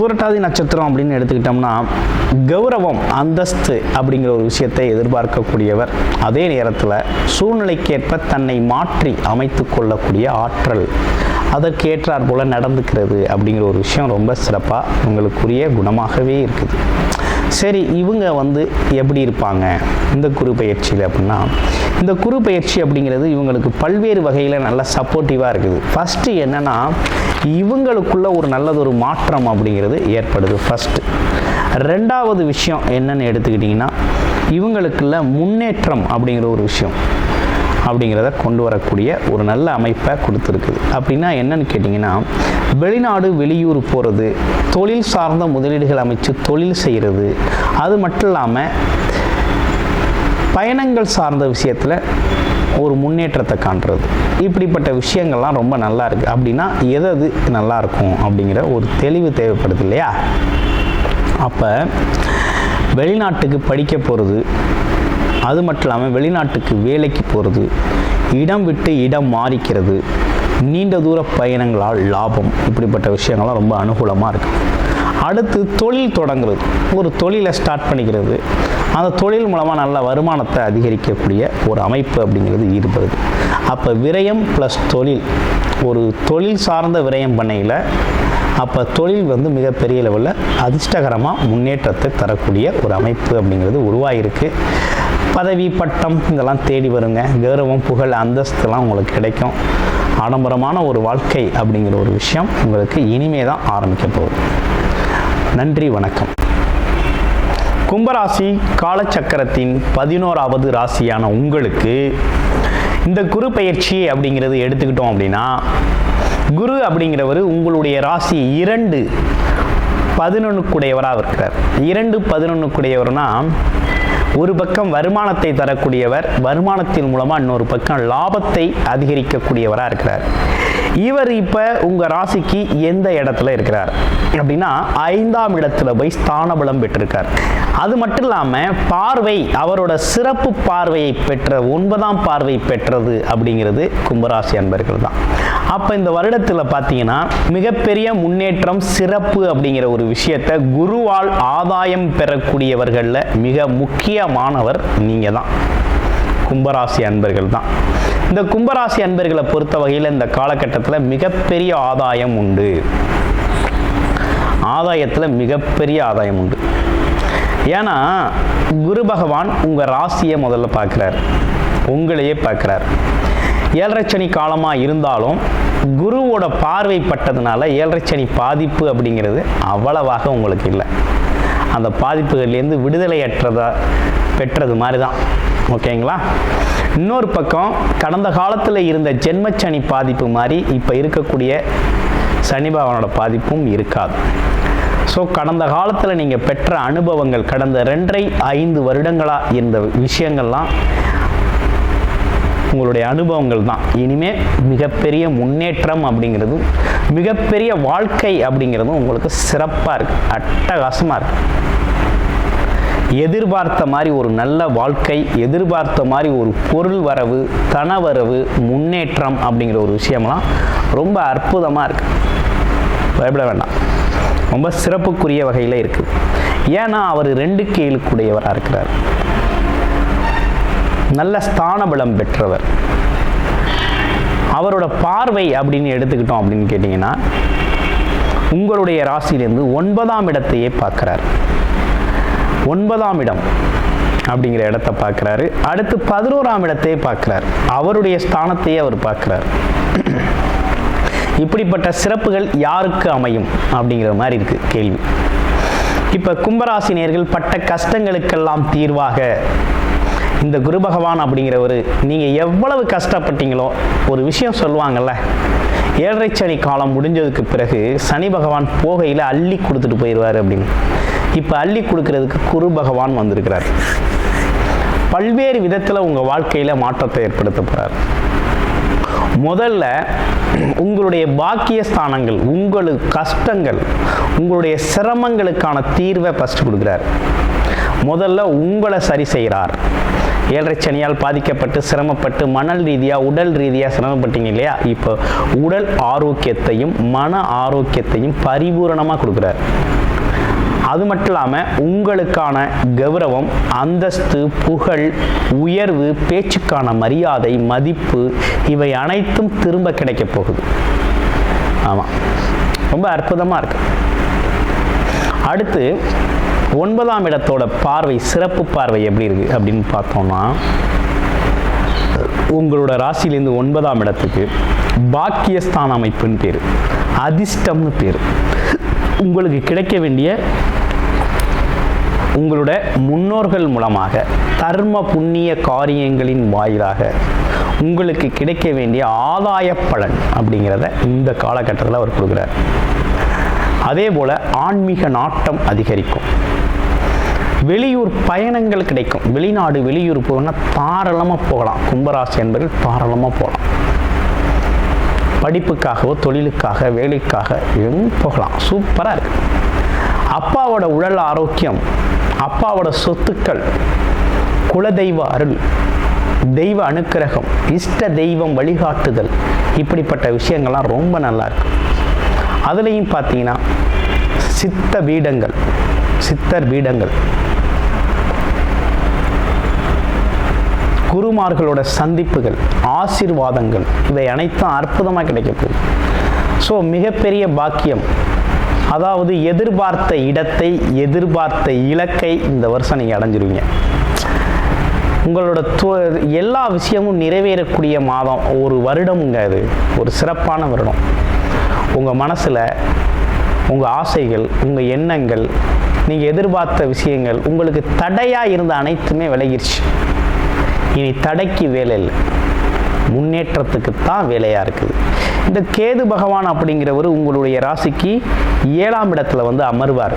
புரட்டாதி நட்சத்திரம் அப்படின்னு எடுத்துக்கிட்டோம்னா கௌரவம் அந்தஸ்து அப்படிங்கிற ஒரு விஷயத்தை எதிர்பார்க்கக்கூடியவர். அதே நேரத்தில் சூழ்நிலைக்கேற்ப தன்னை மாற்றி அமைத்து கொள்ளக்கூடிய ஆற்றல் அதற்கேற்றாற் போல நடந்துக்கிறது அப்படிங்கிற ஒரு விஷயம் ரொம்ப சிறப்பாக உங்களுக்குரிய குணமாகவே இருக்குது. சரி இவங்க வந்து எப்படி இருப்பாங்க? இந்த குரு பயிற்சியில் அப்படின்னா இந்த குரு பயிற்சி அப்படிங்கிறது இவங்களுக்கு பல்வேறு வகையில் நல்ல சப்போர்ட்டிவாக இருக்குது. ஃபஸ்ட்டு என்னென்னா இவங்களுக்குள்ள ஒரு நல்லதொரு மாற்றம் அப்படிங்கிறது ஏற்படுது ஃபஸ்ட்டு ரெண்டாவது விஷயம் என்னன்னு எடுத்துக்கிட்டிங்கன்னா இவங்களுக்குள்ள முன்னேற்றம் அப்படிங்கிற ஒரு விஷயம் அப்படிங்கிறத கொண்டு வரக்கூடிய ஒரு நல்ல அமைப்பை கொடுத்துருக்குது அப்படின்னா என்னன்னு கேட்டிங்கன்னா வெளிநாடு வெளியூர் போகிறது தொழில் சார்ந்த முதலீடுகள் அமைச்சு தொழில் செய்கிறது அது மட்டும் இல்லாமல் பயணங்கள் சார்ந்த விஷயத்தில் ஒரு முன்னேற்றத்தை காண்றது. இப்படிப்பட்ட விஷயங்கள்லாம் ரொம்ப நல்லா இருக்குது அப்படின்னா எது எது நல்லா இருக்கும் அப்படிங்கிற ஒரு தெளிவு தேவைப்படுது இல்லையா? அப்போ வெளிநாட்டுக்கு படிக்க போகிறது அது மட்டும் இல்லாமல் வெளிநாட்டுக்கு வேலைக்கு போகிறது இடம் விட்டு இடம் மாறிக்கிறது நீண்ட தூர பயணங்களால் லாபம் இப்படிப்பட்ட விஷயங்கள்லாம் ரொம்ப அனுகூலமாக இருக்குது அடுத்து தொழில் தொடங்குறது. ஒரு தொழிலை ஸ்டார்ட் பண்ணிக்கிறது. அந்த தொழில் மூலமாக நல்ல வருமானத்தை அதிகரிக்கக்கூடிய ஒரு அமைப்பு அப்படிங்கிறது ஈடுபடுது. அப்போ விரயம் ப்ளஸ் தொழில் ஒரு தொழில் சார்ந்த விரயம் பண்ணையில் அப்போ தொழில் வந்து மிகப்பெரிய லெவலில் அதிர்ஷ்டகரமாக முன்னேற்றத்தை தரக்கூடிய ஒரு அமைப்பு அப்படிங்கிறது உருவாகிருக்கு பதவி பட்டம் இதெல்லாம் தேடி வருங்க. கௌரவம் புகழ் அந்தஸ்துலாம் உங்களுக்கு கிடைக்கும். ஆடம்பரமான ஒரு வாழ்க்கை அப்படிங்கிற ஒரு விஷயம் உங்களுக்கு இனிமே தான் ஆரம்பிக்க போகுது. நன்றி வணக்கம். கும்பராசி காலச்சக்கரத்தின் பதினோராவது ராசியான உங்களுக்கு இந்த குரு பயிற்சி அப்படிங்கிறது எடுத்துக்கிட்டோம் அப்படின்னா குரு அப்படிங்கிறவர் உங்களுடைய ராசி இரண்டு பதினொன்றுக்குடையவராக இருக்கிறார். இரண்டு பதினொன்றுக்குடையவர்னா ஒரு பக்கம் வருமானத்தை தரக்கூடியவர் வருமானத்தின் மூலமாக இன்னொரு பக்கம் லாபத்தை அதிகரிக்கக்கூடியவராக இருக்கிறார். இவர் இப்போ உங்கள் ராசிக்கு எந்த இடத்துல இருக்கிறார்? அப்படின்னா ஐந்தாம் இடத்துல போய் ஸ்தான பலம் பெற்றிருக்கார். அது மட்டும் இல்லாமல் பார்வை அவரோட சிறப்பு பார்வையை பெற்ற ஒன்பதாம் பார்வை பெற்றது அப்படிங்கிறது கும்பராசி அன்பர்கள் தான். அப்போ இந்த வருடத்தில் பார்த்தீங்கன்னா மிகப்பெரிய முன்னேற்றம் சிறப்பு அப்படிங்கிற ஒரு விஷயத்தை குருவால் ஆதாயம் பெறக்கூடியவர்களில் மிக முக்கியமானவர் நீங்கள் தான். கும்பராசி அன்பர்கள் தான். இந்த கும்பராசி அன்பர்களை பொறுத்த வகையில் இந்த காலகட்டத்தில் மிகப்பெரிய ஆதாயம் உண்டு. ஆதாயத்தில் மிகப்பெரிய ஆதாயம் உண்டு. ஏன்னா குரு பகவான் உங்கள் ராசியை முதல்ல பார்க்குறார். உங்களையே பார்க்குறார். ஏழரை சனி காலமாக இருந்தாலும் குருவோட பார்வை பட்டதுனால ஏழரை சனி பாதிப்பு அப்படிங்கிறது அவ்வளவாக உங்களுக்கு இல்லை. அந்த பாதிப்புகள்லேருந்து விடுதலையற்றதா பெற்றது மாதிரி தான் ஓகேங்களா? இன்னொரு பக்கம் கடந்த காலத்தில் இருந்த ஜென்மச்சனி பாதிப்பு மாதிரி இப்போ இருக்கக்கூடிய சனி பகவானோட பாதிப்பும் இருக்காது. ஸோ கடந்த காலத்தில் நீங்கள் பெற்ற அனுபவங்கள் கடந்த ரெண்டரை ஐந்து வருடங்களாக இருந்த விஷயங்கள்லாம் உங்களுடைய அனுபவங்கள் தான். இனிமேல் மிகப்பெரிய முன்னேற்றம் அப்படிங்கிறதும் மிகப்பெரிய வாழ்க்கை அப்படிங்கிறதும் உங்களுக்கு சிறப்பாக இருக்குது அட்டகாசமாக இருக்குது எதிர்பார்த்த மாதிரி ஒரு நல்ல வாழ்க்கை எதிர்பார்த்த மாதிரி ஒரு பொருள் வரவு தனவரவு முன்னேற்றம் அப்படிங்கிற ஒரு விஷயம்லாம் ரொம்ப அற்புதமாக இருக்குது பயப்பட வேண்டாம். ரொம்ப சிறப்புக்குரிய வகையில் இருக்குது ஏன்னா அவர் ரெண்டு கேளுக்குடையவராக இருக்கிறார். நல்ல ஸ்தான பலம் பெற்றவர். அவரோட பார்வை அப்படின்னு எடுத்துக்கிட்டோம் அப்படின்னு கேட்டிங்கன்னா உங்களுடைய ராசியிலேருந்து ஒன்பதாம் இடத்தையே பார்க்குறார். ஒன்பதாம் இடம் அப்படிங்கிற இடத்த பார்க்குறாரு. அடுத்து பதினோராம் இடத்தையே பார்க்குறார். அவருடைய ஸ்தானத்தையே அவர் பார்க்குறார். இப்படிப்பட்ட சிறப்புகள் யாருக்கு அமையும் அப்படிங்கிற மாதிரி இருக்கு கேள்வி. இப்போ கும்பராசினியர்கள் பட்ட கஷ்டங்களுக்கெல்லாம் தீர்வாக இந்த குரு பகவான் அப்படிங்கிறவர் நீங்கள் எவ்வளவு கஷ்டப்பட்டீங்களோ ஒரு விஷயம் சொல்லுவாங்கல்ல ஏழரை சனி காலம் முடிஞ்சதுக்கு பிறகு சனி பகவான் போகையில் அள்ளி கொடுத்துட்டு போயிடுவார் அப்படின்னு. இப்போ அள்ளி கொடுக்கறதுக்கு குரு பகவான் வந்திருக்கிறார். பல்வேறு விதத்தில் உங்கள் வாழ்க்கையில் மாற்றத்தை ஏற்படுத்த போகிறார் முதல்ல உங்களுடைய பாக்கிய ஸ்தானங்கள் உங்களுக்கு கஷ்டங்கள் உங்களுடைய சிரமங்களுக்கான தீர்வை ஃபஸ்ட்டு கொடுக்குறார். முதல்ல உங்களை சரி செய்கிறார். ஏழரை சனியால் பாதிக்கப்பட்டு சிரமப்பட்டு மணல் ரீதியாக உடல் ரீதியாக சிரமப்பட்டீங்க இல்லையா? இப்போ உடல் ஆரோக்கியத்தையும் மன ஆரோக்கியத்தையும் பரிபூரணமாக கொடுக்குறார். அது மட்டும் இல்லாமல் உங்களுக்கான கௌரவம் அந்தஸ்து புகழ் உயர்வு பேச்சுக்கான மரியாதை மதிப்பு இவை அனைத்தும் திரும்ப கிடைக்க போகுது. ஆமாம் ரொம்ப அற்புதமாக இருக்கு. அடுத்து ஒன்பதாம் இடத்தோட பார்வை சிறப்பு பார்வை எப்படி இருக்கு அப்படின்னு பார்த்தோம்னா உங்களோட ராசியிலேருந்து ஒன்பதாம் இடத்துக்கு பாக்கியஸ்தான் அமைப்புன்னு பேர் அதிர்ஷ்டம்னு பேர். உங்களுக்கு கிடைக்க வேண்டிய உங்களோட முன்னோர்கள் மூலமாக தர்ம புண்ணிய காரியங்களின் வாயிலாக உங்களுக்கு கிடைக்க வேண்டிய ஆதாய பலன் அப்படிங்கிறத இந்த காலகட்டத்தில் அவர் கொடுக்குறார். அதே போல் ஆன்மீக நாட்டம் அதிகரிக்கும். வெளியூர் பயணங்கள் கிடைக்கும். வெளிநாடு வெளியூர் போகணும்னா தாராளமாக போகலாம். கும்பராசி என்பர்கள் தாராளமாக போகலாம். படிப்புக்காகவோ தொழிலுக்காக வேலைக்காக எதுவும் போகலாம். சூப்பராக இருக்குது அப்பாவோட உடல் ஆரோக்கியம் அப்பாவோட சொத்துக்கள் குலதெய்வ அருள் தெய்வ அனுக்கிரகம் இஷ்ட தெய்வம் வழிகாட்டுதல் இப்படிப்பட்ட விஷயங்கள்லாம் ரொம்ப நல்லா இருக்கு அதுலேயும் பார்த்தீங்கன்னா சித்த பீடங்கள் சித்தர் பீடங்கள். குருமார்களோட சந்திப்புகள் ஆசிர்வாதங்கள் இவை அனைத்தும் அற்புதமாக கிடைக்கப்போகுது ஸோ மிகப்பெரிய பாக்கியம் அதாவது எதிர்பார்த்த இடத்தை எதிர்பார்த்த இலக்கை இந்த வருஷம் நீங்கள் அடைஞ்சிருவீங்க. உங்களோட து- எல்லா விஷயமும் நிறைவேறக்கூடிய மாதம் ஒரு வருடம்ங்க அது. ஒரு சிறப்பான வருடம். உங்கள் மனசில் உங்கள் ஆசைகள் உங்கள் எண்ணங்கள் நீங்கள் எதிர்பார்த்த விஷயங்கள் உங்களுக்கு தடையாக இருந்த அனைத்துமே விலகிருச்சு. இனி தடைக்கு வேலை இல்லை. முன்னேற்றத்துக்கு தான் வேலையாக இருக்குது. இந்த கேது பகவான் அப்படிங்கிறவர் உங்களுடைய ராசிக்கு ஏழாம் இடத்துல வந்து அமர்வார்.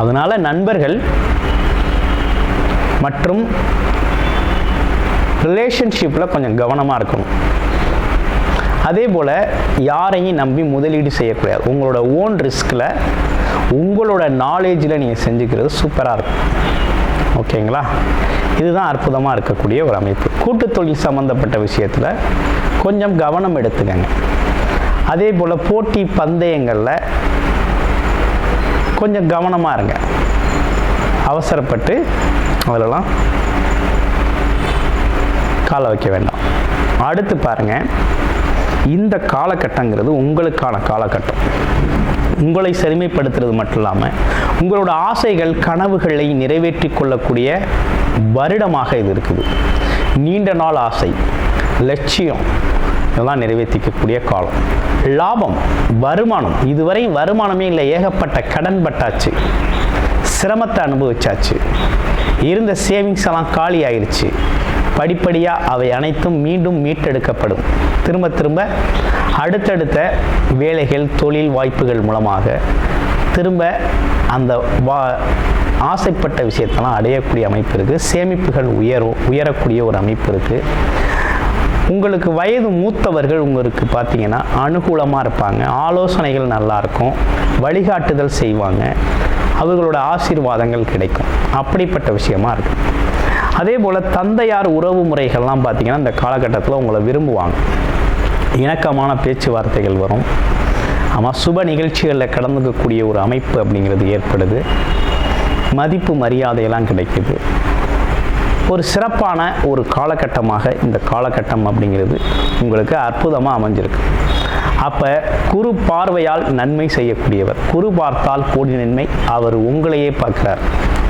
அதனால் நண்பர்கள் மற்றும் ரிலேஷன்ஷிப்பில் கொஞ்சம் கவனமாக இருக்கணும். அதே போல் யாரையும் நம்பி முதலீடு செய்யக்கூடாது. உங்களோட ஓன் ரிஸ்கில் உங்களோட நாலேஜில் நீங்கள் செஞ்சுக்கிறது சூப்பராக இருக்கும். ஓகேங்களா? இதுதான் அற்புதமாக இருக்கக்கூடிய ஒரு அமைப்பு. கூட்டு தொழில் சம்மந்தப்பட்ட விஷயத்தில் கொஞ்சம் கவனம் எடுத்துக்கங்க. அதே போல் போட்டி பந்தயங்களில் கொஞ்சம் கவனமாக இருங்க. அவசரப்பட்டு அதிலலாம் காலை வைக்க வேண்டாம். அடுத்து பாருங்க. இந்த காலகட்டங்கிறது உங்களுக்கான காலகட்டம். உங்களை செழுமைப்படுத்துறது மட்டும் இல்லாமல் உங்களோட ஆசைகள் கனவுகளை நிறைவேற்றி கொள்ளக்கூடிய வருடமாக இது இருக்குது. நீண்ட நாள் ஆசை லட்சியம் இதெல்லாம் நிறைவேற்றிக்கக்கூடிய காலம். லாபம் வருமானம். இதுவரை வருமானமே இல்லை ஏகப்பட்ட கடன் பட்டாச்சு. சிரமத்தை அனுபவிச்சாச்சு. இருந்த சேவிங்ஸ் எல்லாம் காலி ஆயிடுச்சு படிப்படியாக அவை அனைத்தும் மீண்டும் மீட்டெடுக்கப்படும். திரும்ப திரும்ப அடுத்தடுத்த வேலைகள் தொழில் வாய்ப்புகள் மூலமாக திரும்ப அந்த வா ஆசைப்பட்ட விஷயத்தெல்லாம் அடையக்கூடிய அமைப்பு இருக்குது சேமிப்புகள் உயரும் உயரக்கூடிய ஒரு அமைப்பு இருக்குது உங்களுக்கு வயது மூத்தவர்கள் உங்களுக்கு பார்த்தீங்கன்னா அனுகூலமாக இருப்பாங்க. ஆலோசனைகள் நல்லாயிருக்கும் வழிகாட்டுதல் செய்வாங்க. அவர்களோட ஆசீர்வாதங்கள் கிடைக்கும். அப்படிப்பட்ட விஷயமா இருக்குது அதே போல் தந்தையார் உறவு முறைகள்லாம் பார்த்தீங்கன்னா இந்த காலகட்டத்தில் உங்களை விரும்புவாங்க. இணக்கமான பேச்சுவார்த்தைகள் வரும். ஆமாம் சுப நிகழ்ச்சிகளில் கலந்துக்கக்கூடிய ஒரு அமைப்பு அப்படிங்கிறது ஏற்படுது. மதிப்பு மரியாதையெல்லாம் கிடைக்குது. ஒரு சிறப்பான ஒரு காலகட்டமாக இந்த காலகட்டம் அப்படிங்கிறது உங்களுக்கு அற்புதமாக அமைஞ்சிருக்கு. அப்போ குரு பார்வையால் நன்மை செய்யக்கூடியவர். குரு பார்த்தால் கோடி நன்மை அவர் உங்களையே பார்க்குறார்.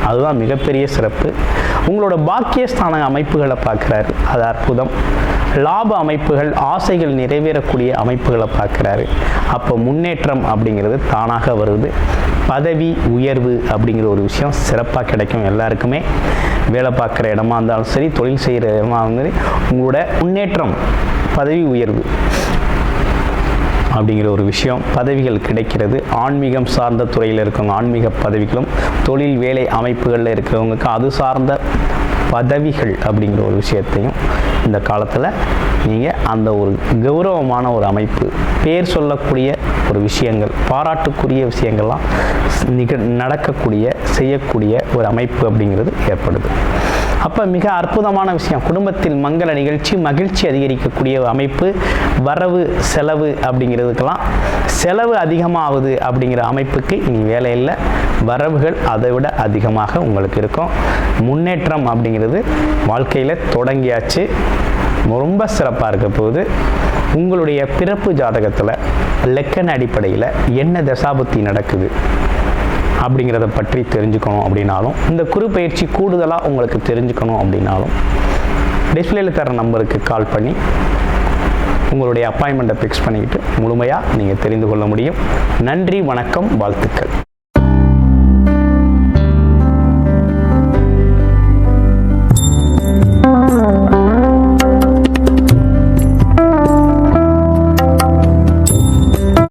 அதுதான் மிகப்பெரிய சிறப்பு. உங்களோட பாக்கியஸ்தான அமைப்புகளை பார்க்குறாரு. அது அற்புதம். லாப அமைப்புகள் ஆசைகள் நிறைவேறக்கூடிய அமைப்புகளை பார்க்குறாரு. அப்போ முன்னேற்றம் அப்படிங்கிறது தானாக வருது. பதவி உயர்வு அப்படிங்கிற ஒரு விஷயம் சிறப்பாக கிடைக்கும் எல்லாருக்குமே. வேலை பார்க்குற இடமா இருந்தாலும் சரி தொழில் செய்கிற இடமா இருந்தாலும் உங்களோட முன்னேற்றம் பதவி உயர்வு. அப்படிங்கிற ஒரு விஷயம் பதவிகள் கிடைக்கிறது. ஆன்மீகம் சார்ந்த துறையில் இருக்கவங்க ஆன்மீக பதவிகளும் தொழில் வேலை அமைப்புகளில் இருக்கிறவங்களுக்கு அது சார்ந்த பதவிகள் அப்படிங்கிற ஒரு விஷயத்தையும் இந்த காலத்தில் நீங்கள் அந்த ஒரு கௌரவமான ஒரு அமைப்பு பேர் சொல்லக்கூடிய ஒரு விஷயங்கள் பாராட்டுக்குரிய விஷயங்கள்லாம் நிக நடக்கக்கூடிய செய்யக்கூடிய ஒரு அமைப்பு அப்படிங்கிறது ஏற்படுது. அப்போ மிக அற்புதமான விஷயம். குடும்பத்தில் மங்கள நிகழ்ச்சி மகிழ்ச்சி அதிகரிக்கக்கூடிய அமைப்பு வரவு செலவு அப்படிங்கிறதுக்கெல்லாம் செலவு அதிகமாகுது அப்படிங்கிற அமைப்புக்கு இனி வேலை இல்லை. வரவுகள் அதை விட அதிகமாக உங்களுக்கு இருக்கும். முன்னேற்றம் அப்படிங்கிறது வாழ்க்கையில் தொடங்கியாச்சு. ரொம்ப சிறப்பாக இருக்க போகுது. உங்களுடைய பிறப்பு ஜாதகத்தில் லெக்கன் அடிப்படையில் என்ன தசாபுத்தி நடக்குது? அப்படிங்கிறத பற்றி தெரிஞ்சுக்கணும் அப்படின்னாலும் இந்த குறிப்பயிற்சி பயிற்சி கூடுதலாக உங்களுக்கு தெரிஞ்சுக்கணும் அப்படின்னாலும் டிஸ்பிளேல தர நம்பருக்கு கால் பண்ணி உங்களுடைய அப்பாயின்மெண்ட்டை ஃபிக்ஸ் பண்ணிக்கிட்டு முழுமையாக நீங்கள் தெரிந்து கொள்ள முடியும். நன்றி வணக்கம் வாழ்த்துக்கள்.